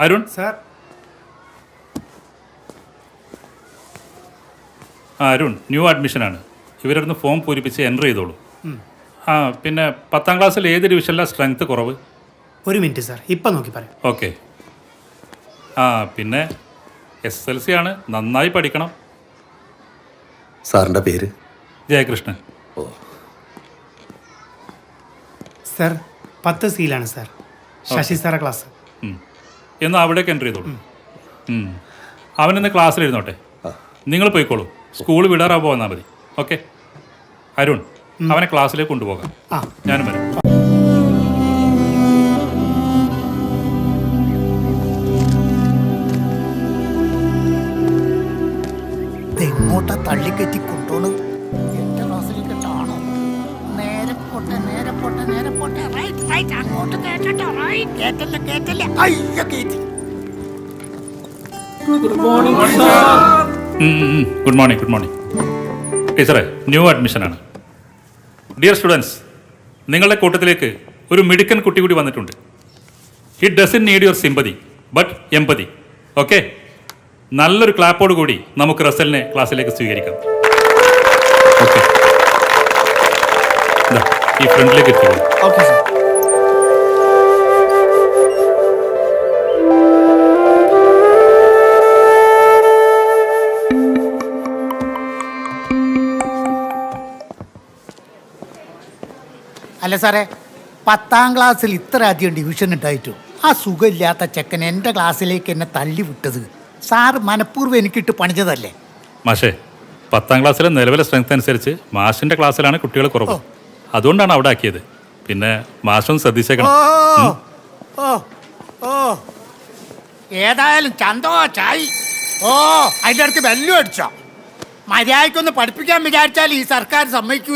Arun? Sir. ആ Arun new അഡ്മിഷനാണ്. ഇവരടുന്ന് ഫോം പൂരിപ്പിച്ച് എന്റർ ചെയ്തോളൂ. ആ പിന്നെ പത്താം ക്ലാസ്സിൽ ഏത് ഡിവിഷനിലാണ് സ്ട്രെങ്ത് കുറവ്? ഒരു മിനിറ്റ് സാർ ഇപ്പം നോക്കി പറയാം. ഓക്കെ. ആ പിന്നെ എസ് എൽ സി ആണ് നന്നായി പഠിക്കണം. സാറിന്റെ പേര്? ജയകൃഷ്ണൻ. സാർ പത്ത് സീലാണ് സാർ. ശശി സാറ ക്ലാസ്. ഉം. എന്ന് അവിടേക്ക് എന്റർ ചെയ്തോളൂ. അവനെന്ന് ക്ലാസ്സിലിരുന്നോട്ടെ നിങ്ങൾ പോയിക്കോളൂ. സ്കൂൾ വിടാറാ വന്നാൽ മതി. ഓക്കെ അരുൺ അവനെ ക്ലാസ്സിലേക്ക് കൊണ്ടുപോകാം. ആ. ഞാനും വരാം. ഇതെങ്ങോട്ടാ തള്ളിക്കറ്റി കൊണ്ടോണ് പോട്ടെ നേരെ പോട്ടെ. റൈറ്റ് റൈറ്റ് അങ്ങോട്ട് കേട്ടോ റൈറ്റ് കേറ്റല്ല കേറ്റല്ല. അയ്യോ കേറ്റി. ഗുഡ് മോർണിംഗ് ഗുഡ് മോർണിംഗ് ടീച്ചറെ ന്യൂ അഡ്മിഷനാണ് ഡിയർ സ്റ്റുഡൻസ് നിങ്ങളുടെ കൂട്ടത്തിലേക്ക് ഒരു മിടുക്കൻ കുട്ടി കൂടി വന്നിട്ടുണ്ട്. It doesn't need your sympathy but empathy okay നല്ലൊരു ക്ലാപ്പോട് കൂടി നമുക്ക് റസലിനെ ക്ലാസ്സിലേക്ക് സ്വീകരിക്കാം. ഓക്കെ ഈ ഫ്രണ്ടിലേക്ക് എത്തിക്കോളൂ ഓക്കെ സാർ. അല്ല സാറേ പത്താം ക്ലാസ്സിൽ ഇത്ര അധികം ഡിവിഷൻ ഉണ്ടായിട്ടു ആ സുഖമില്ലാത്ത ചെക്കൻ എന്റെ ക്ലാസ്സിലേക്ക് എന്നെ തള്ളി വിട്ടത്. സാറ് മനഃപൂർവം എനിക്കിട്ട് പണിഞ്ഞതല്ലേ? മാഷേ പത്താം ക്ലാസ്സിലെ നിലവിലെ സ്ട്രെങ്ത് അനുസരിച്ച് മാഷിന്റെ ക്ലാസ്സിലാണ് കുട്ടികൾ കുറവ്. അതുകൊണ്ടാണ് അവിടെ ആക്കിയത്. പിന്നെ മാഷം ശ്രദ്ധിച്ചേക്കണം. ഓ ഓ ഏതായാലും ചന്തോ ചായി ഓ അതിന്റെ അടുത്ത് ബെല്ലും അടിച്ചോ. മര്യാദയ്ക്കൊന്ന് പഠിപ്പിക്കാൻ വിചാരിച്ചാൽ ഈ സർക്കാർ സമ്മതിക്കൂ